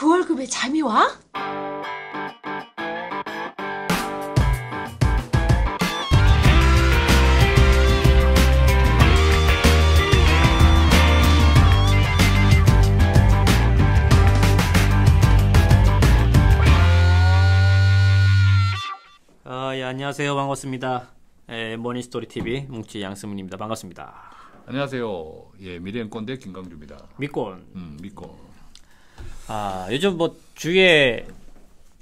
그 월급에 잠이 와? 아, 예, 안녕하세요. 반갑습니다. 예, 머니스토리 TV 뭉치 양승문입니다. 반갑습니다. 안녕하세요. 예, 미래의 꼰대 김강주입니다. 미권. 음, 믿고. 아, 요즘 뭐 주위에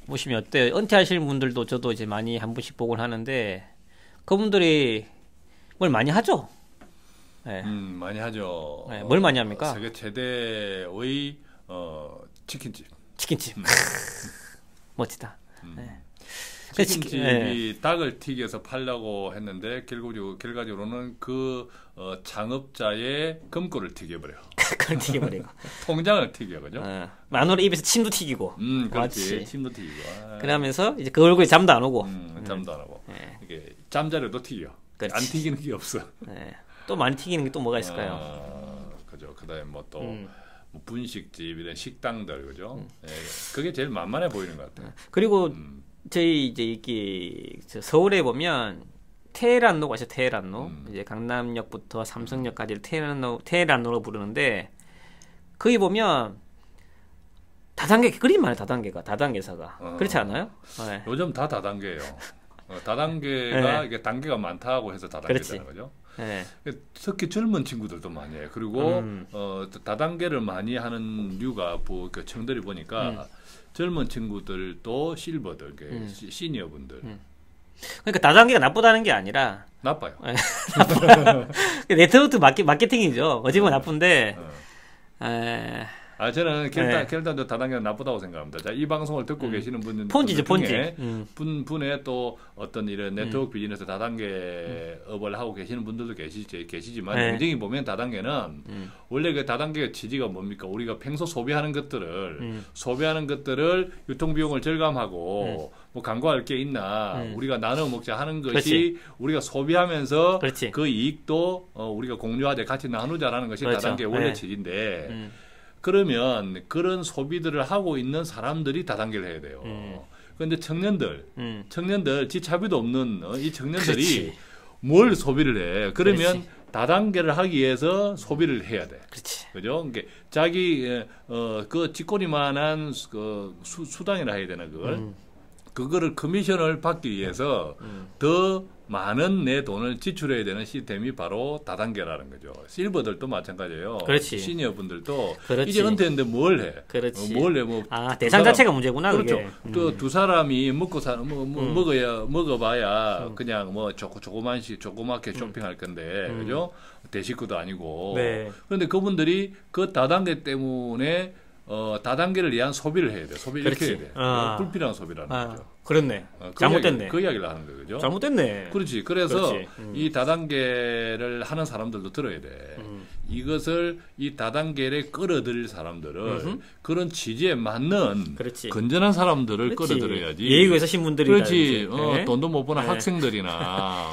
보시면 어때요? 은퇴하시는 분들도 저도 이제 많이 한 분씩 보곤 하는데 그분들이 뭘 많이 하죠? 예. 음, 많이 하죠. 네, 뭘 많이 합니까? 세계 최대의 어, 치킨집. 치킨집. 멋지다. 음. 예. 그 치킨집이 치킨- 예. 닭을 튀겨서 팔려고 했는데 결국 결과적으로는 그 어, 창업자의 금고를 튀겨버려. 그걸 튀겨버리고. 통장을 튀겨 그죠? 어, 마누라 입에서 침도 튀기고. 음, 그렇지. 맞지. 침도 튀기고. 아, 그러면서 이제 그 얼굴에 잠도 안 오고. 음, 잠도 안 하고. 예. 이게 잠자리도 튀겨. 그렇지. 안 튀기는 게 없어. 예. 또 많이 튀기는 게 또 뭐가 있을까요? 아, 그죠. 그다음에 뭐또 음. 뭐 분식집 이런 식당들 그죠. 예, 그게 제일 만만해 보이는 것 같아요. 그리고 음, 저희 이제 이게 저 서울에 보면 테헤란로가 있어요. 테헤란로. 음. 이제 강남역부터 삼성역까지를 테헤란로 테헤란로로 부르는데 거기 보면 다단계 그림 많아요. 다단계가 다단계사가 어. 그렇지 않아요? 네. 요즘 다 다단계예요. 어, 다단계가 네. 이게 단계가 많다고 해서 다단계잖아요, 그죠? 네. 특히 젊은 친구들도 많이 해요. 그리고 음. 어, 또 다단계를 많이 하는 이유가 뭐, 그 청들이 보니까 음. 젊은 친구들도 실버들, 그 음. 시- 시니어분들 그러니까 다단계가 나쁘다는 게 아니라 나빠요. 네트워크 마케, 마케팅이죠. 어찌 보면 나쁜데 어. 에, 아 저는 결단 네. 결단도 다단계가 나쁘다고 생각합니다. 자, 이 방송을 듣고 음. 계시는 분들 폰지죠 폰지. 음. 분 분의 또 어떤 이런 네트워크 비즈니스 다단계 업을 하고 계시는 분들도 계시지 계시지만 네. 냉정히 보면 다단계는 음. 원래 그 다단계의 취지가 뭡니까? 우리가 평소 소비하는 것들을 음. 소비하는 것들을 유통 비용을 절감하고 뭐 광고할 게 있나 음. 우리가 나눠 먹자 하는 것이 그렇지. 우리가 소비하면서 그렇지. 그 이익도 어, 우리가 공유하되 같이 나누자라는 것이 그렇죠. 다단계의 원래 네. 취지인데 음. 그러면 그런 소비들을 하고 있는 사람들이 다단계를 해야 돼요. 음. 그런데 청년들, 음. 청년들 지차비도 없는 어, 이 청년들이 그렇지. 뭘 소비를 해? 그러면 그렇지. 다단계를 하기 위해서 소비를 해야 돼. 그렇지. 그죠? 그러니까 자기 어그 뒷골이만한 그 수, 수당이라 해야 되나 그걸 음. 그거를 커미션을 받기 위해서 음. 더 많은 내 돈을 지출해야 되는 시스템이 바로 다단계라는 거죠. 실버들도 마찬가지예요. 그렇지. 시니어 분들도 그렇지. 이제 은퇴했는데 뭘 해? 그렇지. 어, 뭘 해? 뭐아두 대상 사람- 자체가 문제구나 그렇죠. 음. 또두 사람이 먹고 사 뭐, 뭐 음. 먹어야 먹어봐야 그냥 뭐 조그 조그만씩 조그맣게 쇼핑할 건데 음. 그죠? 대식구도 아니고. 네. 그런데 그분들이 그 다단계 때문에 어 다단계를 위한 소비를 해야 돼. 소비 이렇게. 해야 돼. 아. 불필요한 소비라는 아 거죠. 그렇네. 어, 그 잘못됐네. 이야기, 그 이야기를 하는 거죠. 잘못됐네. 그렇지. 그래서 그렇지. 음. 이 다단계를 하는 사람들도 들어야 돼. 음. 이것을 이 다단계를 끌어들일 사람들을 음흠. 그런 취지에 맞는 그렇지. 건전한 사람들을 그렇지. 끌어들여야지. 예의구에서 신분들이 그렇지. 어, 네. 돈도 못 버는 네. 학생들이나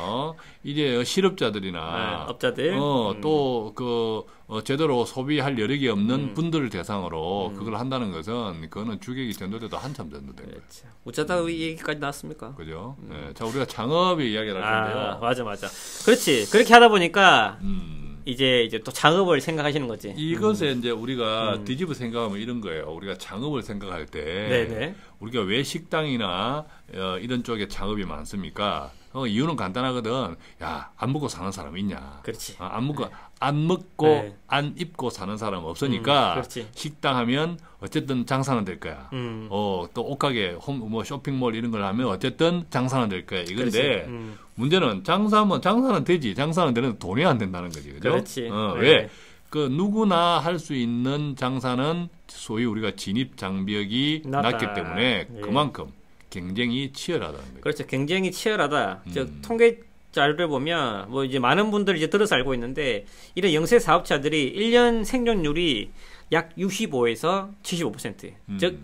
어, 이제 실업자들이나 네, 업자들. 어, 음. 또그 어, 제대로 소비할 여력이 없는 음. 분들을 대상으로 그걸 한다는 것은 그거는 주객이 전도돼도 한참 전도된 거예요. 그렇죠. 어쩌다 이 얘기까지 나왔습니까? 그죠? 네. 자, 우리가 창업의 이야기를 할아 건데요. 맞아 맞아. 그렇지. 그렇게 하다 보니까 음, 이제 이제 또 작업을 생각하시는 거지. 이것에 이제 우리가 음. 뒤집어 생각하면 이런 거예요. 우리가 창업을 생각할 때 네네. 우리가 왜 식당이나 어, 이런 쪽에 창업이 많습니까? 어, 이유는 간단하거든. 야, 안 먹고 사는 사람 있냐? 그렇지. 아, 안 먹고 안 먹고 네. 안 입고 사는 사람 없으니까 음, 그렇지. 식당 하면 어쨌든 장사는 될 거야. 음. 어, 또 옷가게, 홈, 뭐 쇼핑몰 이런 걸 하면 어쨌든 장사는 될 거야. 이건데. 음. 문제는 장사하면 장사는 되지. 장사는 되는데 돈이 안 된다는 거지. 그죠? 그렇지. 어, 네. 왜? 그 누구나 할 수 있는 장사는 소위 우리가 진입 장벽이 낮다. 낮기 때문에 예. 그만큼 경쟁이 치열하다는 거죠. 그렇죠. 경쟁이 치열하다. 즉 음. 통계 자료를 보면 뭐 이제 많은 분들이 이제 들어서 알고 있는데 이런 영세 사업자들이 1년 생존율이 약 65에서 75%. 음. 즉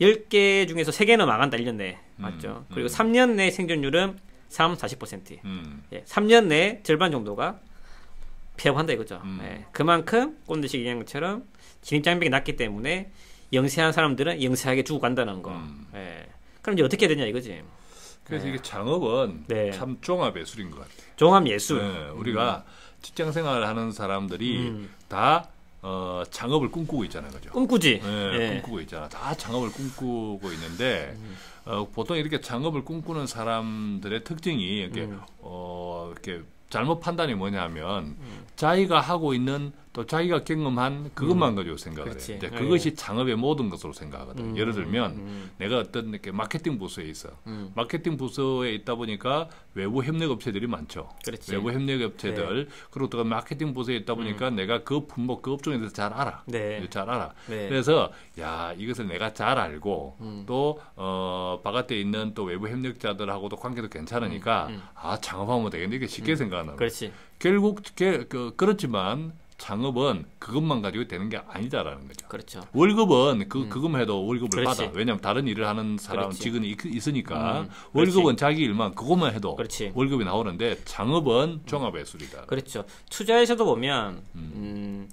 10개 중에서 3개는 망한다 1년 내에. 맞죠? 음. 그리고 3년 내 생존율은 3, 40%. 음. 예, 3년 내 절반 정도가 폐업한다 이거죠. 음. 예, 그만큼 꼰대식 얘기한 것처럼 진입 장벽이 낮기 때문에 영세한 사람들은 영세하게 주고 간다는 거. 음. 예. 그럼 이제 어떻게 되냐 이거지. 그래서 네. 이게 창업은 네. 참 종합 예술인 것 같아요. 종합 예술. 네, 우리가 직장 생활을 하는 사람들이 음. 다 어, 창업을 꿈꾸고 있잖아요, 그죠? 꿈꾸지. 네, 예. 꿈꾸고 있잖아. 다 창업을 꿈꾸고 있는데 음. 어, 보통 이렇게 창업을 꿈꾸는 사람들의 특징이 이렇게 음. 어, 이렇게 잘못 판단이 뭐냐면 음. 자기가 하고 있는 또 자기가 경험한 그것만 가지고 생각을 그렇지. 해요. 이제 네. 그것이 창업의 모든 것으로 생각하거든. 음. 예를 들면 음. 내가 어떤 이렇게 마케팅 부서에 있어. 음. 마케팅 부서에 있다 보니까 외부 협력 업체들이 많죠. 그렇지. 외부 협력 업체들 네. 그리고 또 마케팅 부서에 있다 보니까 내가 그 품목 그 업종에 대해서 잘 알아. 음. 네. 잘 알아. 네. 그래서 야 이것을 내가 잘 알고 음. 또 어, 바깥에 있는 또 외부 협력자들하고도 관계도 괜찮으니까 음, 음. 아 창업하면 되겠네 이게 쉽게 생각하는. 그렇지. 결국 게, 그, 그렇지만 창업은 그것만 가지고 되는 게 아니다라는 거죠. 그렇죠. 월급은 그 그것만 해도 월급을 음. 그렇지. 받아. 왜냐하면 다른 일을 하는 사람. 직원이 있- 있으니까 음, 월급은 자기 일만 그것만 해도 그렇지. 월급이 나오는데 창업은 종합 예술이다. 그렇죠. 투자에서도 보면 음. 음,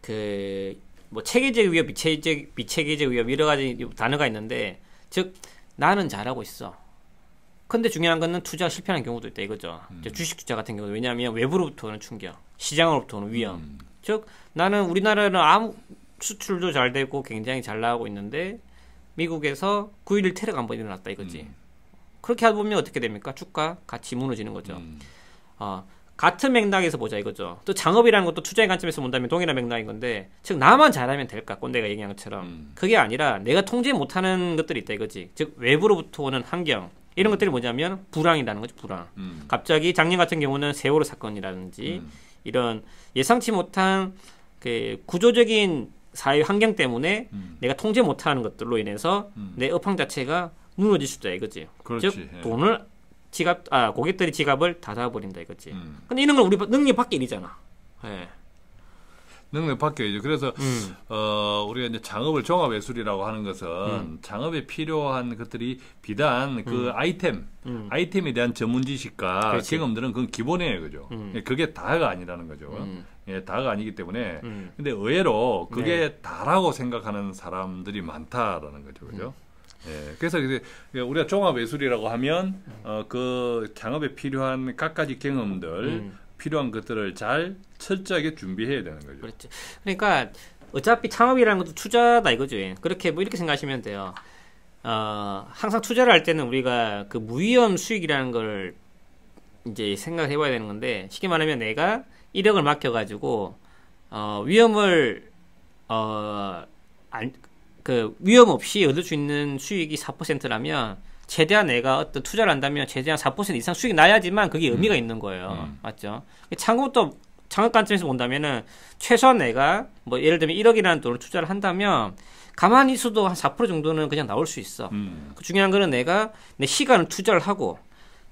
그뭐 체계적 위협, 미체적 미체계적 위협 여러 가지 단어가 있는데 즉 나는 잘하고 있어. 근데 중요한 거는 투자 실패하는 경우도 있다 이거죠. 음. 주식 투자 같은 경우 왜냐하면 외부로부터 오는 충격, 시장으로부터 오는 위험. 음. 즉 나는 우리나라는 아무 수출도 잘 되고 굉장히 잘 나가고 있는데 미국에서 9.11 테러가 한번 일어났다 이거지. 음. 그렇게 하다 보면 어떻게 됩니까? 주가 같이 무너지는 거죠. 음. 어, 같은 맥락에서 보자 이거죠. 또 창업이라는 것도 투자의 관점에서 본다면 동일한 맥락인 건데, 즉 나만 잘하면 될까? 꼰대가 얘기한 것처럼 음. 그게 아니라 내가 통제 못하는 것들이 있다 이거지. 즉 외부로부터 오는 환경 이런 것들이 뭐냐면 불황이라는 거죠. 불황. 음. 갑자기 작년 같은 경우는 세월호 사건이라든지 음. 이런 예상치 못한 그 구조적인 사회 환경 때문에 음. 내가 통제 못하는 것들로 인해서 음. 내 업황 자체가 무너질 수도 있다 이거지. 그렇지. 즉 예. 돈을 지갑 아 고객들이 지갑을 닫아버린다 이거지. 음. 근데 이런 걸 우리 능력 밖의 일이잖아. 예. 능력 바뀌어야죠. 그래서 음. 어, 우리가 이제 창업을 종합 예술이라고 하는 것은 음. 창업에 필요한 것들이 비단 그 아이템, 음. 아이템에 대한 전문 지식과 그렇지. 경험들은 그건 기본이에요, 그죠? 음. 예, 그게 다가 아니라는 거죠. 음. 예, 다가 아니기 때문에. 음. 근데 의외로 그게 네. 다라고 생각하는 사람들이 많다라는 거죠, 그죠? 음. 예, 그래서 이제 우리가 종합 예술이라고 하면 어, 그 창업에 필요한 갖가지 경험들, 음. 필요한 것들을 잘 철저하게 준비해야 되는 거죠. 그렇지. 그러니까 어차피 창업이라는 것도 투자다 이거죠. 예. 그렇게 뭐 이렇게 생각하시면 돼요. 어, 항상 투자를 할 때는 우리가 그 무위험 수익이라는 걸 이제 생각해 봐야 되는 건데 쉽게 말하면 내가 1억을 맡겨 가지고 어, 위험을 어, 안, 그 위험 없이 얻을 수 있는 수익이 4%라면 최대한 내가 어떤 투자를 한다면 최대한 4% 이상 수익이 나야지만 그게 의미가 있는 거예요. 음. 맞죠? 창업도 창업 관점에서 본다면은 최소한 내가 뭐 예를 들면 1억이라는 돈을 투자를 한다면 가만히 있어도 한 4% 정도는 그냥 나올 수 있어. 음. 그 중요한 거는 내가 내 시간을 투자를 하고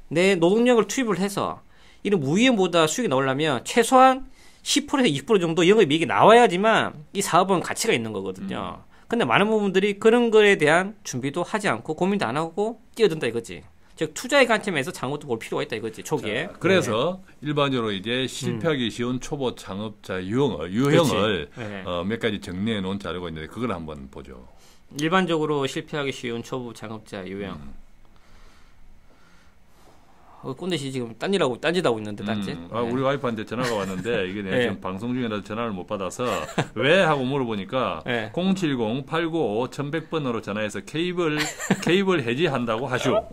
내 노동력을 투입을 해서 이런 무위험보다 수익이 나오려면 최소한 10%에서 20% 정도 영업이익이 나와야지만 이 사업은 가치가 있는 거거든요. 근데 많은 부분들이 그런 거에 대한 준비도 하지 않고 고민도 안 하고 뛰어든다 이거지. 즉 투자의 관점에서 장부도 볼 필요가 있다 이거지 초기에. 자, 그래서 일반적으로 이제 실패하기 쉬운 초보 창업자 유형을, 네. 유형을 네. 어, 몇 가지 정리해 놓은 자료가 있는데 그걸 한번 보죠. 일반적으로 실패하기 쉬운 초보 창업자 유형. 음. 어, 꼰대 씨 지금 딴일하고 딴짓하고 있는데 딴짓. 음, 아, 네. 우리 와이프한테 전화가 왔는데 이게 내가 네. 지금 방송 중이라서 전화를 못 받아서 왜 하고 물어보니까 네. 070-895-1100번으로 전화해서 케이블 케이블 해지한다고 하쇼. 어,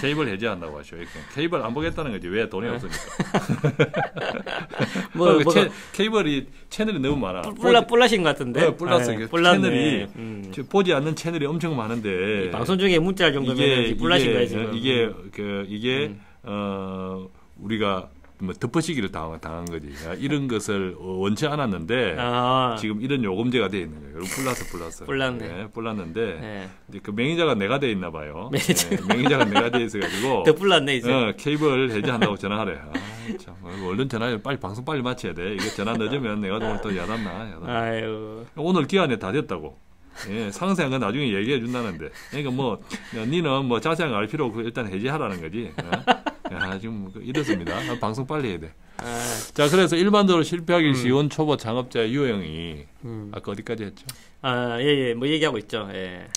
케이블 해지한다고 하쇼. 이렇게. 케이블 안 보겠다는 거지. 왜 돈이 없으니까. 뭐, 어, 뭐가 채, 케이블이 채널이 너무 많아. 뿔라 뿔라신 것 같은데. 네, 뿔났어. 이게 뿔났네. 채널이 음. 저 보지 않는 채널이 엄청 많은데 방송 중에 문자할 정도면 뿔라신 거야 지금. 이게 그 이게 음. 어 우리가 뭐 덮어치기를 당한, 당한 거지. 아, 이런 것을 원치 않았는데 아, 지금 이런 요금제가 돼 있는 거예요. 불났어, 불났어. 뿔났네. 네, 불났는데 네. 이제 그 매니저가 내가 돼 있나 봐요. 네, 매니저가 내가 돼 있어 가지고 더 뿔났네 이제. 어, 케이블 해지한다고 전화하래. 아, 참. 어, 얼른 전화 빨리 방송 빨리 마쳐야 돼. 이거 전화 늦으면 내가 오늘 또 야단나. 야단. 아유. 오늘 기한에 다 됐다고. 예, 상세한 건 나중에 얘기해 준다는데. 그러니까 뭐, 야, 니는 뭐 자세한 거 알 필요 없고 일단 해지하라는 거지. 어? 야, 지금 뭐 이렇습니다. 아, 방송 빨리 해야 돼. 아, 자, 그래서 일반적으로 실패하기 음. 쉬운 초보 창업자의 유형이 음. 아까 어디까지 했죠? 아, 예, 예, 뭐 얘기하고 있죠. 예.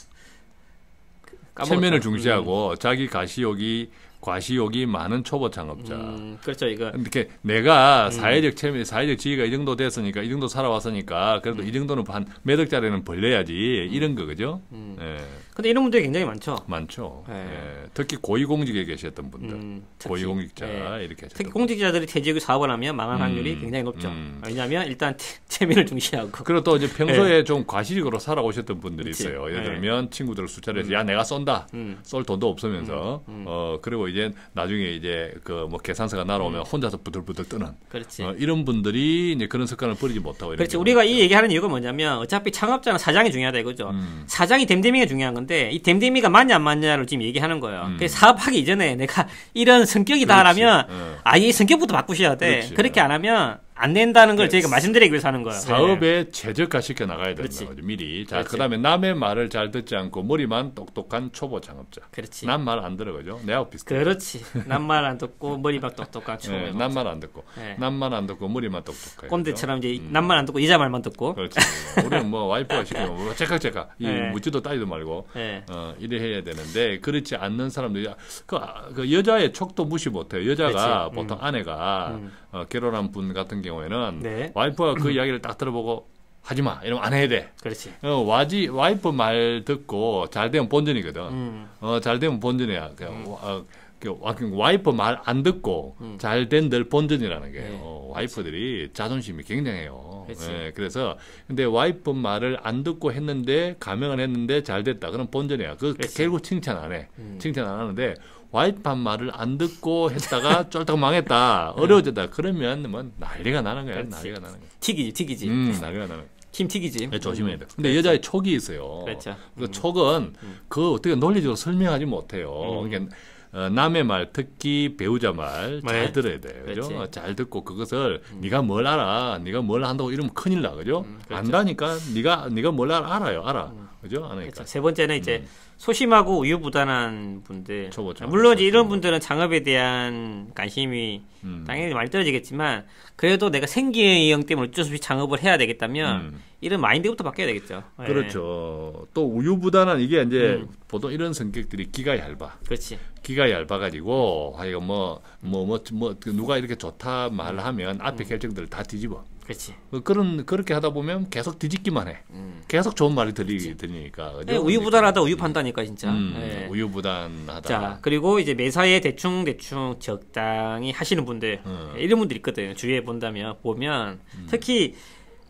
까먹었다. 체면을 중시하고 자기 가시욕이 과시욕이 많은 초보 창업자. 음, 그렇죠, 이거. 이렇게 내가 음. 사회적 체면, 사회적 지위가 이 정도 됐으니까 이 정도 살아왔으니까 그래도 이 정도는 한 몇 억짜리는 벌려야지 이런 거 그죠? 음. 예, 근데 이런 분들이 굉장히 많죠. 많죠. 네. 예, 특히 고위공직에 계셨던 분들, 음. 고위공직자 예. 이렇게 하셨던 특히 공직자들이 퇴직을 사업을 하면 망할 음, 확률이 굉장히 높죠. 음. 왜냐하면 일단 체- 체면을 중시하고. 그리고 또 이제 평소에 좀 과시적으로 살아오셨던 분들이 네. 그치. 있어요. 예를 네. 들면 친구들 수차례 해서 음. 야 내가 쏜다. 음, 쏠 돈도 없으면서 음, 음. 어 그리고 이제 나중에 이제 그 뭐 계산서가 날아오면 음. 혼자서 부들부들 뜨는 그렇지. 어, 이런 분들이 이제 그런 습관을 버리지 못하고 그렇지. 우리가 이 있죠. 얘기하는 이유가 뭐냐면 어차피 창업자는 사장이 중요하다 이거죠. 음. 사장이 댐댐이가 중요한 건데 이 댐댐이가 맞냐 안 맞냐를 지금 얘기하는 거예요. 음. 그래서 사업하기 이전에 내가 이런 성격이다라면. 어. 아예 성격부터 바꾸셔야 돼. 그렇지. 그렇게 안 하면 안 된다는 걸 네. 저희가 말씀드리기 위해서 하는 거예요. 네. 사업에 최적화 시켜 나가야 되는. 거죠 미리. 자 그렇지. 그다음에 남의 말을 잘 듣지 않고 머리만 똑똑한 초보 창업자. 그렇지. 남 말 안 들어 그죠? 내하고 비슷해. 그렇지. 남 말 안 듣고 머리만 똑똑한 초보. 예, 남말 안 듣고 네. 남말 안 듣고 머리만 똑똑해. 꼰대처럼 이제 음. 남말 안 듣고 이자 말만 듣고. 그렇지. 우리는 뭐 와이프가 시키면 뭐 째깍째깍 이 네. 묻지도 따지도 말고 예. 어, 이래 해야 되는데 그렇지 않는 사람들이 그, 아, 그 여자의 촉도 무시 못해요. 여자가 그렇지. 보통 음. 아내가 음. 어, 결혼한 분 같은 경우에는 네. 와이프가 그 이야기를 딱 들어보고 하지 마 이러면 안 해야 돼. 그렇지. 어, 와지 와이프 말 듣고 잘 되면 본전이거든. 음. 어, 잘 되면 본전이야. 그, 어, 그 와- 그 와이프 말 안 듣고 음. 잘된 늘 본전이라는 게 네. 어, 와이프들이 자존심이 굉장해요. 그치. 예, 그래서 근데 와이프 말을 안 듣고 했는데 감명을 했는데 잘 됐다. 그럼 본전이야. 그 그치. 결국 칭찬 안 해. 음. 칭찬 안 하는데 와이프 한 말을 안 듣고 했다가 쫄딱 망했다. 어려워졌다. 그러면 뭐 난리가 나는 거야. 그렇지. 난리가 나는 거야. 튀기지, 튀기지. 음, 난리가 나는 거야. 팀 튀기지. 네, 조심해야 돼. 음. 근데 여자의 촉이 있어요. 그렇죠. 그 음. 촉은 음. 그 어떻게 논리적으로 설명하지 못해요. 음. 그러니까 어, 남의 말, 특히 배우자 말잘 네. 들어야 돼요. 그죠? 그렇지. 어, 잘 듣고 그것을 네가 뭘 알아? 네가 뭘 한다고 이러면 큰일 나. 그죠? 음, 그렇죠. 안다니까 네가 네가 뭘 알아? 알아요. 알아. 음. 그죠? 안 하니까. 그렇죠. 세 번째는 이제 음. 소심하고 우유부단한 분들. 초보 창업. 물론 이제 이런 분들은 창업에 대한 관심이 음. 당연히 많이 떨어지겠지만 그래도 내가 생계형 때문에 어쩔 수 없이 창업을 해야 되겠다면 음. 이런 마인드부터 바뀌어야 되겠죠. 예. 그렇죠. 또 우유부단한 이게 이제 음. 보통 이런 성격들이 기가 얇아. 그렇지. 기가 얇아가지고 하여간 뭐뭐뭐 뭐, 그 누가 이렇게 좋다 말하면 앞에 음. 결정들을 다 뒤집어. 그렇지. 그- 그런 그렇게 하다 보면 계속 뒤집기만 해. 음. 계속 좋은 말이 들리, 들리니까. 예, 우유부단하다 우유 판다니까 진짜. 음, 예. 우유부단하다. 자 그리고 이제 매사에 대충 대충 적당히 하시는 분들 음. 예, 이런 분들 있거든요. 주위에 본다면 보면 특히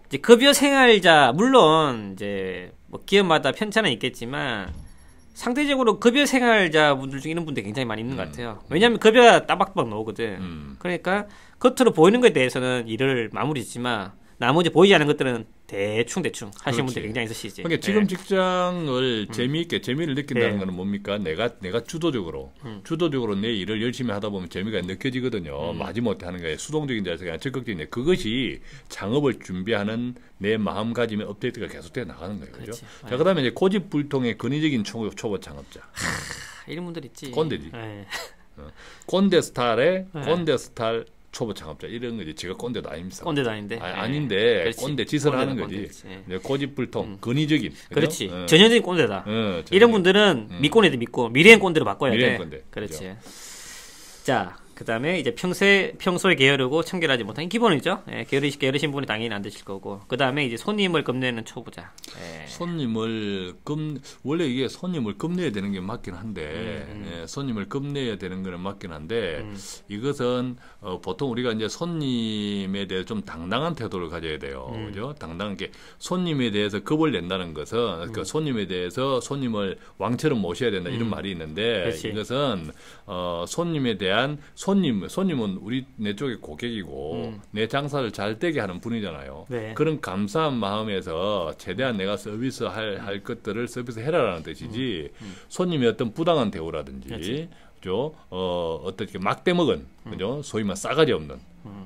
이제 급여 생활자 물론 이제 뭐 기업마다 편차는 있겠지만 상대적으로 급여 생활자 분들 중에 이런 분들 굉장히 많이 있는 것 같아요. 왜냐하면 급여가 따박따박 나오거든. 음. 그러니까 겉으로 보이는 것에 대해서는 일을 마무리 짓지만 나머지 보이지 않는 것들은 대충 대충 하시는. 분들 굉장히 있으시지. 그러니까 지금 예. 직장을 재미있게 재미를 느낀다는 네. 거는 뭡니까? 내가 내가 주도적으로 음. 주도적으로 내 일을 열심히 하다 보면 재미가 느껴지거든요. 음. 마지못해 하는 거예요. 수동적인 자세가 적극적인 그것이 창업을 준비하는 내 마음가짐의 업데이트가 계속돼 나가는 거예요. 그렇지. 자, 그다음에 이제 고집불통의 근위적인 초보, 초보 창업자. 아, 이런 분들 있지. 꼰대지. 예. 꼰대 스타일의 네. 꼰대 스타일 초보 창업자 이런 거지. 제가 꼰대도 아닙니다. 꼰대도 아닌데. 아, 예. 아닌데 그렇지. 꼰대 짓을 하는 거지. 꼰대지. 예. 고집불통, 음. 근위적인. 그죠? 그렇지. 어. 전형적인 꼰대다. 어, 이런 분들은 음. 믿고 내도 믿고 미래의 꼰대로 바꿔야 미래의 돼. 꼰대. 그렇지. 자, 그 다음에 이제 평소에 평소에 게으르고 청결하지 못한 기본이죠. 예, 게으르시 게으르신 분이 당연히 안 되실 거고. 그 다음에 이제 손님을 겁내는 초보자. 예. 손님을 금 원래 이게 손님을 겁내야 되는 게 맞긴 한데 음, 음. 예, 손님을 겁내야 되는 거는 맞긴 한데 음. 이것은 어, 보통 우리가 이제 손님에 대해 좀 당당한 태도를 가져야 돼요. 음. 그죠? 당당한 게 손님에 대해서 겁을 낸다는 것은 그 손님에 대해서 손님을 왕처럼 모셔야 된다 이런 음. 말이 있는데 그렇지. 이것은 어, 손님에 대한 손님 손님은 우리 내 쪽의 고객이고 음. 내 장사를 잘 되게 하는 분이잖아요. 네. 그런 감사한 마음에서 최대한 내가 서비스 할, 할 것들을 서비스 해라라는 뜻이지 손님의 어떤 부당한 대우라든지 그렇지. 그죠? 어, 어떻게 막대 먹은, 그죠? 소위 말 싸가지 없는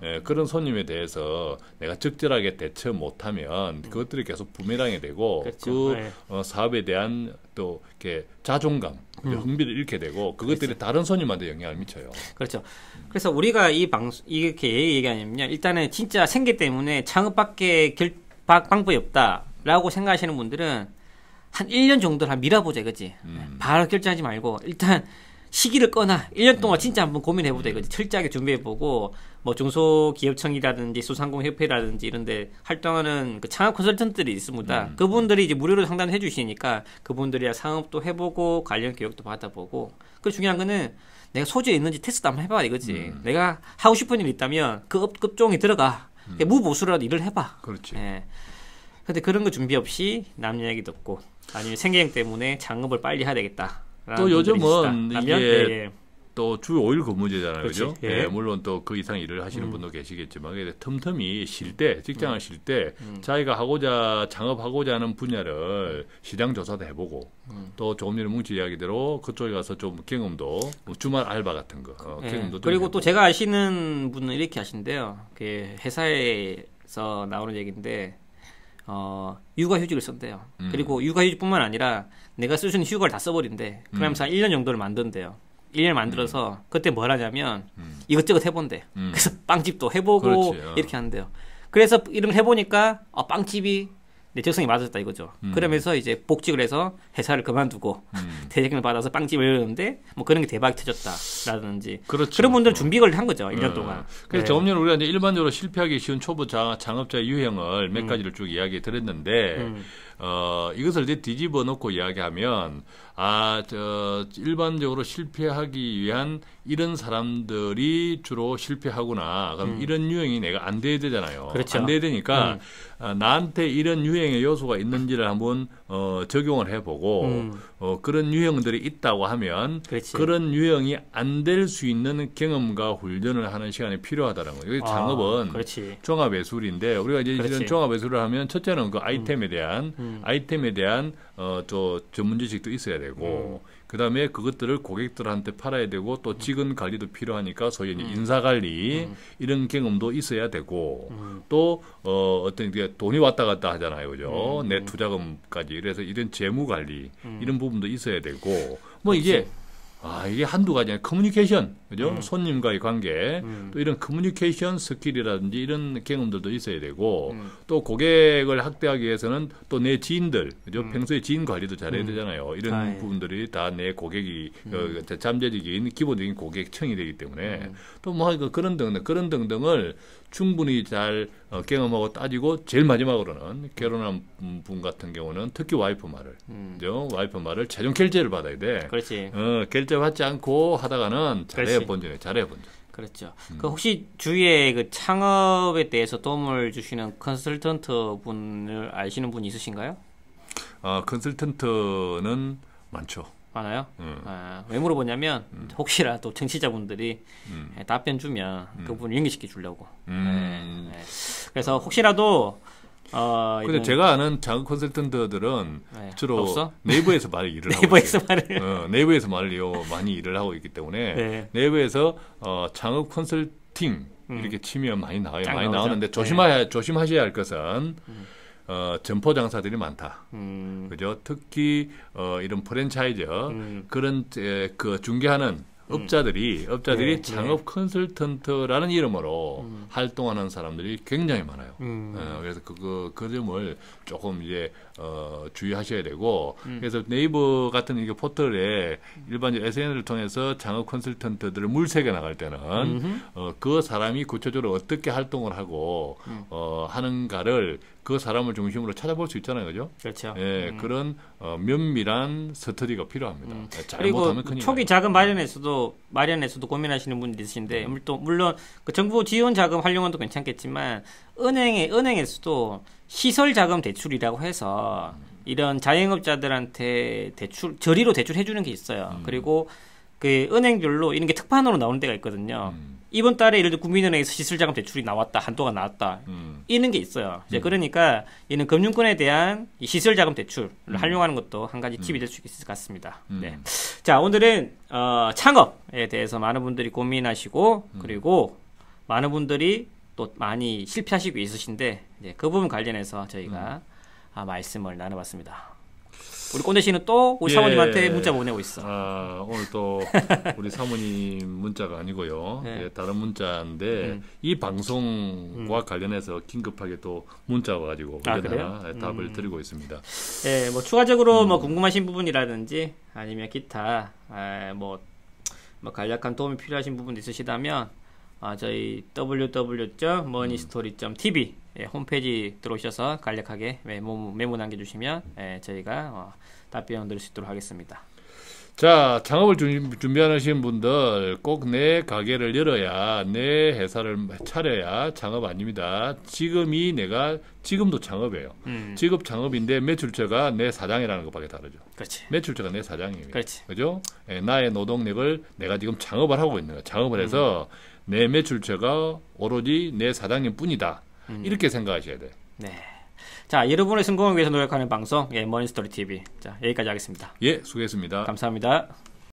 예, 그런 손님에 대해서 내가 적절하게 대처 못하면 그것들이 계속 부메랑이 되고 그렇죠. 그 네. 어, 사업에 대한 또 이렇게 자존감, 그죠? 흥미를 잃게 되고 그것들이 다른 손님한테 영향을 미쳐요. 그렇죠. 그래서 우리가 이 방, 이렇게 얘기하냐면요. 일단은 진짜 생계 때문에 창업밖에 결, 바- 방법이 없다라고 생각하시는 분들은 한 1년 정도를 한 밀어보자, 그지? 음. 바로 결정하지 말고 일단 시기를 꺼나 1년 동안 진짜 한번 고민해보자, 이거지. 철저하게 준비해보고 뭐 중소기업청이라든지 소상공협회라든지 이런데 활동하는 그 창업 컨설턴트들이 있습니다. 음. 그분들이 이제 무료로 상담해 주시니까 그분들이랑 상업도 해보고 관련 교육도 받아보고 그 중요한 거는 내가 소질이 있는지 테스트 한번 해봐 이거지. 음. 내가 하고 싶은 일 있다면 그 업, 업종에 들어가 무보수라도 일을 해봐. 그렇지. 예. 근데 그런 거 준비 없이 남 이야기 듣고 아니면 생계형 때문에 창업을 빨리 해야 되겠다. 또 요즘은 이게 예. 또주 5일 근무제잖아요. 그죠? 예. 예, 물론 또 그 이상 일을 하시는 음. 분도 계시겠지만 틈틈이 쉴 때, 직장을 쉴때 음. 자기가 하고자 창업하고자 하는 분야를 시장 조사도 해 보고 음. 또 조금 전에 뭉치 이야기대로 그쪽에 가서 좀 경험도 뭐 주말 알바 같은 거 어, 예. 경험도 좀 그리고 또. 제가 아시는 분은 이렇게 하신대요. 그 회사에서 나오는 얘기인데 어, 육아휴직을 쓴대요. 음. 그리고 육아휴직뿐만 아니라 내가 쓸 수 있는 휴가를 다 써버린대. 그러면서 한 1년 정도를 만든대요. 1년 만들어서 그때 뭘 하냐면 음. 이것저것 해본대. 음. 그래서 빵집도 해보고 그렇지, 어. 이렇게 한대요. 그래서 걸 해보니까 아, 빵집이 내 적성이 맞았다 이거죠. 음. 그러면서 이제 복직을 해서 회사를 그만두고 음. 대리을 받아서 빵집을 열었는데 뭐 그런 게 대박이 터졌다라든지 그렇죠. 그런 분들 어. 준비를 한 거죠. 1년 어. 동안. 그래서 네. 전에 우리가 이제 일반적으로 실패하기 쉬운 초보 자, 창업자의 유형을 몇 가지를 쭉 이야기 드렸는데 음. 어, 이것을 이제 뒤집어 놓고 이야기하면 아, 저 일반적으로 실패하기 위한 이런 사람들이 주로 실패하구나. 그럼 이런 유형이 내가 안 돼야 되잖아요. 음. 그렇죠. 안 돼야 되니까 음. 아, 나한테 이런 유형의 요소가 있는지를 한번 어, 적용을 해보고 음. 어, 그런 유형들이 있다고 하면 그렇지. 그런 유형이 안 될 수 있는 경험과 훈련을 하는 시간이 필요하다는 거예요. 아, 그렇지. 종합 예술인데 우리가 이제 그렇지. 이런 종합 예술을 하면 첫째는 그 아이템에 대한 음. 아이템에 대한 어또 전문 지식도 있어야 되고 음. 그 다음에 그것들을 고객들한테 팔아야 되고 또 직원 관리도 필요하니까 소위 이제 인사 관리 음. 이런 경험도 있어야 되고 음. 또 어, 어떤 게 돈이 왔다 갔다 하잖아요, 그죠? 음. 내 투자금까지 그래서 이런 재무 관리 음. 이런 부분도 있어야 되고 뭐 그렇지. 이게 아 이게 한두 가지 아니라 커뮤니케이션 그죠? 음. 손님과의 관계 음. 또 이런 커뮤니케이션 스킬이라든지 이런 경험들도 있어야 되고 음. 또 고객을 확대하기 위해서는 또 내 지인들 그죠? 음. 평소에 지인 관리도 잘해야 음. 되잖아요. 이런 아, 예. 부분들이 다 내 고객이 음. 어, 잠재적인 기본적인 고객층이 되기 때문에 음. 또뭐 그런 등등 그런 등등을 충분히 잘 어, 경험하고 따지고 제일 마지막으로는 결혼한 분 같은 경우는 특히 와이프 말을 음. 그죠? 와이프 말을 최종 결제를 받아야 돼. 그렇지. 어, 결제 받지 않고 하다가는 잘해 그렇지. 본전에 잘해 본전. 그렇죠. 음. 그 혹시 주위에 그 창업에 대해서 도움을 주시는 컨설턴트 분을 아시는 분 있으신가요? 아, 컨설턴트는 많죠. 많아요? 음. 아, 왜 물어보냐면 혹시라도 청취자분들이 음. 예, 답변 주면 그분을 연결시켜 주려고. 음. 네, 네. 그래서 혹시라도 어 근데 이런- 제가 아는 작은 컨설턴트들은 네, 주로 없어? 내부에서 많이 일을 하고 네이버에서. 말을 어, 내부에서 말이요 많이 일을 하고 있기 때문에 네. 내부에서 어, 창업 컨설팅 음. 이렇게 치면 많이 나와요. 쫙 많이 나오죠. 나오는데 네. 조심하셔야 조심하셔야 할 것은 어, 점포 장사들이 많다. 음, 그죠? 특히 어, 이런 프랜차이저 음. 그런 에, 그 중개하는 업자들이 업자들이 네, 창업 컨설턴트라는 이름으로 음. 활동하는 사람들이 굉장히 많아요. 음. 어, 그래서 그그 그 점을 조금 이제 어, 주의하셔야 되고 음. 그래서 네이버 같은 이게 포털에 일반적 SNS를 통해서 창업 컨설턴트들을 물색해 나갈 때는. 어, 그 사람이 구체적으로 어떻게 활동을 하고 음. 어, 하는가를 그 사람을 중심으로 찾아볼 수 있잖아요, 그죠? 그렇죠. 예, 음. 그런 어, 면밀한 스터디가 필요합니다. 음. 예, 그리고 잘못하면 큰일 초기. 자금 마련에서도 마련에서도 고민하시는 분들이 있으신데 또 물론 그 정부 지원 자금 활용은도 괜찮겠지만 은행에 은행에서도 시설 자금 대출이라고 해서 이런 자영업자들한테 대출 저리로 대출해 주는 게 있어요. 음. 그리고 그 은행별로 이런 게 특판으로 나오는 데가 있거든요. 음. 이번 달에 예를 들어 국민은행에서 시설자금 대출이 나왔다 한도가 나왔다 음. 이런 게 있어요. 이제 그러니까 이는 금융권에 대한 이 시설자금 대출을 음. 활용하는 것도 한 가지 팁이 될 수 있을 것 같습니다. 음. 네. 자 오늘은 어, 창업에 대해서 많은 분들이 고민하시고 음. 그리고 많은 분들이 또 많이 실패하시고 있으신데 그 부분 관련해서 저희가 음. 아, 말씀을 나눠봤습니다. 우리 꼰대 씨는 또 우리 예. 사모님한테 문자 보내고 있어. 아, 오늘 또 우리 사모님 문자가 아니고요. 네. 예, 다른 문자인데 음. 이 방송과 관련해서 긴급하게 또 문자 와가지고 아, 우리가? 예, 답을 음. 드리고 있습니다. 예, 뭐 추가적으로 음. 뭐 궁금하신 부분이라든지 아니면 기타 아, 뭐, 뭐 간략한 도움이 필요하신 부분 있으시다면 아, 저희 www.moneystory.tv 예, 홈페이지 들어오셔서 간략하게 메모, 메모 남겨주시면 예, 저희가 어, 답변 드릴 수 있도록 하겠습니다. 자, 창업을 준- 준비하시는 분들 꼭 내 가게를 열어야 내 회사를 차려야 창업 아닙니다. 지금이 내가 지금도 창업이에요. 음, 지금 창업인데 매출처가 내 사장이라는 것밖에 다르죠. 그렇지. 매출처가 내 사장입니다. 그렇지. 그죠? 예, 나의 노동력을 내가 지금 창업을 하고 있는 거야. 창업을 해서 내 매출처가 오로지 내 사장님 뿐이다. 음. 이렇게 생각하셔야 돼. 네. 자, 여러분의 성공을 위해서 노력하는 방송, 예, 머니스토리 TV. 자, 여기까지 하겠습니다. 예, 수고했습니다. 감사합니다.